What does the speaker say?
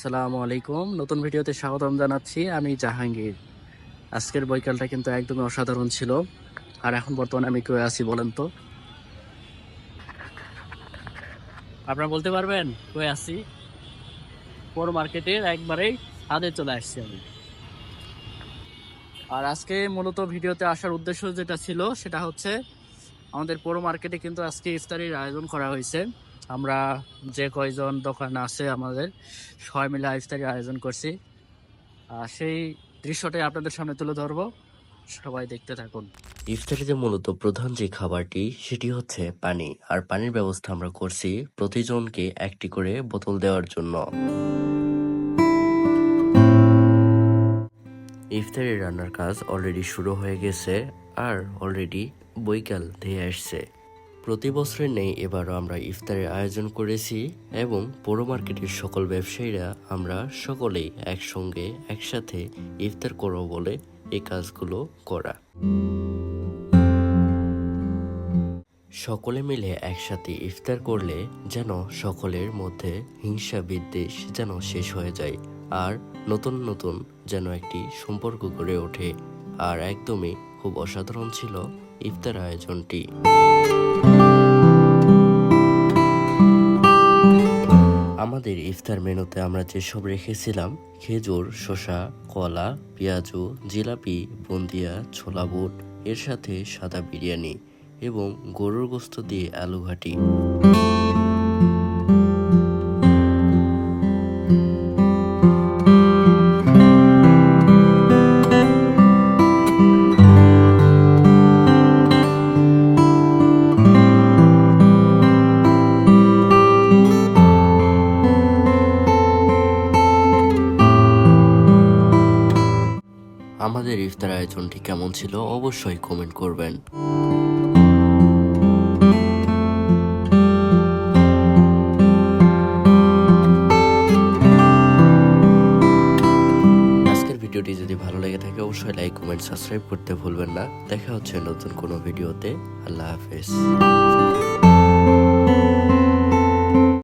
আসসালামু আলাইকুম। নতুন ভিডিওতে স্বাগতম জানাচ্ছি। আমি জাহাঙ্গীর। আজকের বৈকালটা কিন্তু একদমই অসাধারণ ছিল। আর এখন বর্তমানে আমি কয়ে আছি বলেন তো? আপনারা বলতে পারবেন কয়ে আছি? পৌর মার্কেটের? একবারেই ছাদে চলে আসছি আমি। আর আজকে মূলত ভিডিওতে আসার উদ্দেশ্য যেটা ছিল, সেটা হচ্ছে আমাদের পৌর মার্কেটে কিন্তু আজকে ইফতারির আয়োজন করা হয়েছে। আমরা যে কয়জন দোকান আছে আমাদের, সবাই মিলে ইফতারির আয়োজন করছি। সেই দৃশ্যটাই আপনাদের সামনে তুলে ধরবো। সবাই দেখতে থাকুন। ইফতারিতে মূলত প্রধান যে খাবারটি, সেটি হচ্ছে পানি। আর পানির ব্যবস্থা আমরা করছি প্রতিজনকে একটি করে বোতল দেওয়ার জন্য। ইফতারি রান্নার কাজ অলরেডি শুরু হয়ে গেছে, আর অলরেডি বৈকাল ধেয়ে আসছে। প্রতি বছরের নেই, এবারও আমরা ইফতারের আয়োজন করেছি এবং পৌর মার্কেটের সকল ব্যবসায়ীরা আমরা সকলেই একসঙ্গে একসাথে ইফতার করব বলে এই কাজগুলো করা। সকলে মিলে একসাথে ইফতার করলে যেন সকলের মধ্যে হিংসা বিদ্বেষ যেন শেষ হয়ে যায় আর নতুন নতুন যেন একটি সম্পর্ক গড়ে ওঠে। আর একদমই খুব অসাধারণ ছিল ইফতার আয়োজনটি। আমাদের ইফতার মেনুতে আমরা যেসব রেখেছিলাম, খেজুর, শসা, কলা, পেঁয়াজু, জিলাপি, বুন্দিয়া, ছোলা বুট, এর সাথে সাদা বিরিয়ানি এবং গরুর গোস্ত দিয়ে আলু ঘাটি আমাদের ইফতার আয়োজনটি কেমন ছিল অবশ্যই কমেন্ট করবেন। আজকের ভিডিওটি যদি ভালো লেগে থাকে, অবশ্যই লাইক, কমেন্ট, সাবস্ক্রাইব করতে ভুলবেন না। দেখা হচ্ছে নতুন কোনো ভিডিওতে। আল্লাহ হাফেজ।